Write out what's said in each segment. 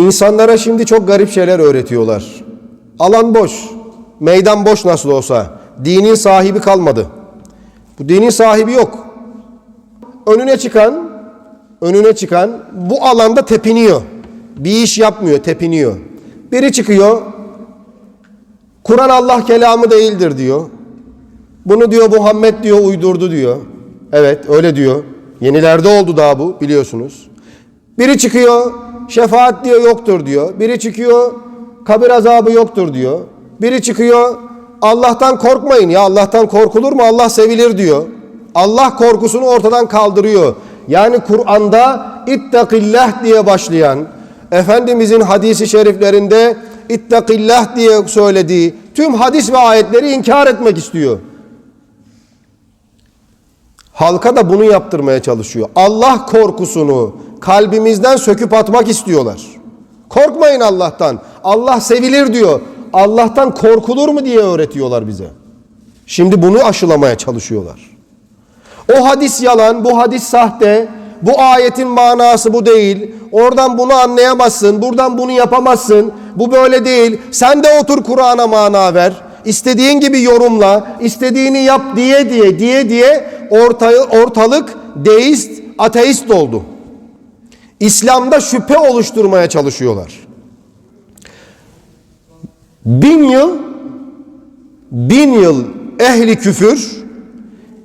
İnsanlara şimdi çok garip şeyler öğretiyorlar. Alan boş, meydan boş nasıl olsa. Dinin sahibi kalmadı. Bu dinin sahibi yok. Önüne çıkan, önüne çıkan bu alanda tepiniyor. Bir iş yapmıyor, tepiniyor. Biri çıkıyor, Kur'an Allah kelamı değildir diyor. Bunu diyor Muhammed diyor uydurdu diyor. Evet öyle diyor. Yenilerde oldu daha bu biliyorsunuz. Biri çıkıyor şefaat diyor yoktur diyor. Biri çıkıyor kabir azabı yoktur diyor. Biri çıkıyor Allah'tan korkmayın ya Allah'tan korkulur mu Allah sevilir diyor. Allah korkusunu ortadan kaldırıyor. Yani Kur'an'da ittakillah diye başlayan Efendimizin hadisi şeriflerinde ittakillah diye söylediği tüm hadis ve ayetleri inkar etmek istiyor. Halka da bunu yaptırmaya çalışıyor. Allah korkusunu kalbimizden söküp atmak istiyorlar. Korkmayın Allah'tan. Allah sevilir diyor. Allah'tan korkulur mu diye öğretiyorlar bize. Şimdi bunu aşılamaya çalışıyorlar. O hadis yalan, bu hadis sahte, bu ayetin manası bu değil. Oradan bunu anlayamazsın, buradan bunu yapamazsın. Bu böyle değil. Sen de otur Kur'an'a mana ver. İstediğin gibi yorumla, istediğini yap diye diye diye diye ortalık deist, ateist oldu. İslam'da şüphe oluşturmaya çalışıyorlar. Bin yıl, bin yıl ehli küfür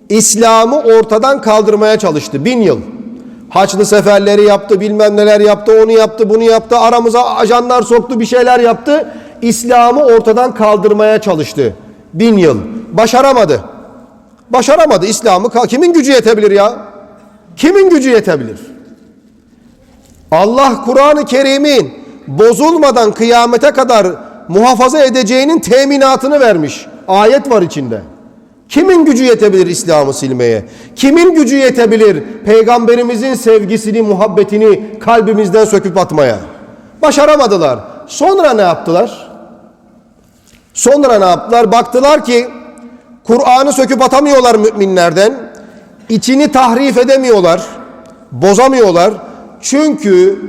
İslam'ı ortadan kaldırmaya çalıştı. Bin yıl. Haçlı seferleri yaptı, bilmem neler yaptı, onu yaptı, bunu yaptı. Aramıza ajanlar soktu, bir şeyler yaptı. İslam'ı ortadan kaldırmaya çalıştı. Bin yıl. Başaramadı. Başaramadı İslam'ı. Kimin gücü yetebilir ya? Kimin gücü yetebilir? Allah Kur'an-ı Kerim'in bozulmadan kıyamete kadar muhafaza edeceğinin teminatını vermiş. Ayet var içinde. Kimin gücü yetebilir İslam'ı silmeye? Kimin gücü yetebilir peygamberimizin sevgisini, muhabbetini kalbimizden söküp atmaya? Başaramadılar. Sonra ne yaptılar? Sonra ne yaptılar? Baktılar ki Kur'an'ı söküp atamıyorlar müminlerden. İçini tahrif edemiyorlar. Bozamıyorlar. Çünkü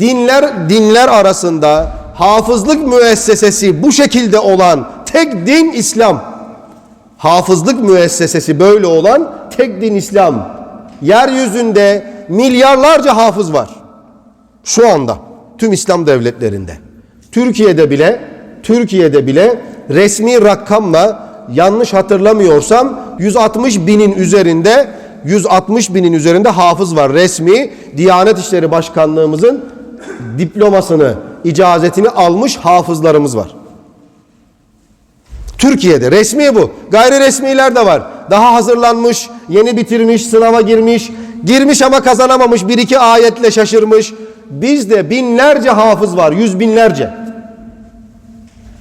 dinler dinler arasında hafızlık müessesesi bu şekilde olan tek din İslam. Hafızlık müessesesi böyle olan tek din İslam. Yeryüzünde milyarlarca hafız var. Şu anda tüm İslam devletlerinde. Türkiye'de bile Türkiye'de bile resmi rakamla yanlış hatırlamıyorsam 160 binin üzerinde 160 binin üzerinde hafız var. Resmi Diyanet İşleri Başkanlığımızın diplomasını, icazetini almış hafızlarımız var. Türkiye'de resmi bu. Gayri resmiler de var. Daha hazırlanmış, yeni bitirmiş, sınava girmiş, girmiş ama kazanamamış, bir iki ayetle şaşırmış. Bizde binlerce hafız var, yüz binlerce.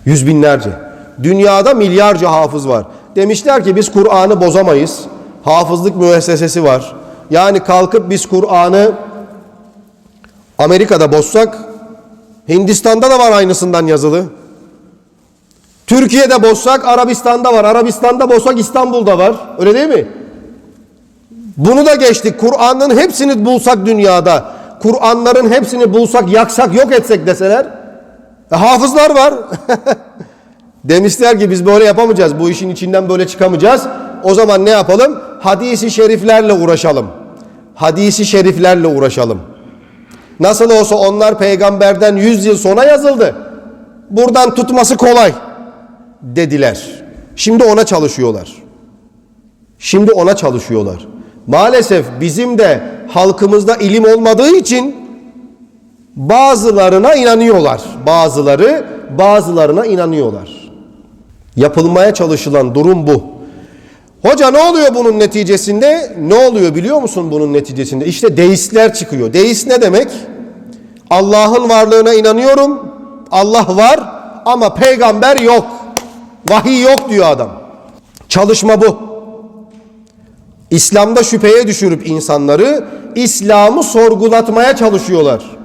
Yüz binlerce. Dünyada milyarca hafız var. Demişler ki biz Kur'an'ı bozamayız. Hafızlık müessesesi var. Yani kalkıp biz Kur'an'ı Amerika'da bozsak, Hindistan'da da var aynısından yazılı. Türkiye'de bozsak Arabistan'da var. Arabistan'da bozsak İstanbul'da var. Öyle değil mi? Bunu da geçtik. Kur'an'ın hepsini bulsak dünyada, Kur'anların hepsini bulsak, yaksak, yok etsek deseler, e, hafızlar var. Demişler ki biz böyle yapamayacağız. Bu işin içinden böyle çıkamayacağız. O zaman ne yapalım? Hadisi şeriflerle uğraşalım. Hadisi şeriflerle uğraşalım. Nasıl olsa onlar peygamberden 100 yıl sonra yazıldı. Buradan tutması kolay dediler. Şimdi ona çalışıyorlar. Şimdi ona çalışıyorlar. Maalesef bizim de halkımızda ilim olmadığı için bazılarına inanıyorlar. Bazıları bazılarına inanıyorlar. Yapılmaya çalışılan durum bu. Hoca ne oluyor bunun neticesinde? Ne oluyor biliyor musun bunun neticesinde? İşte deistler çıkıyor. Deist ne demek? Allah'ın varlığına inanıyorum. Allah var ama peygamber yok. Vahiy yok diyor adam. Çalışma bu. İslam'da şüpheye düşürüp insanları İslam'ı sorgulatmaya çalışıyorlar.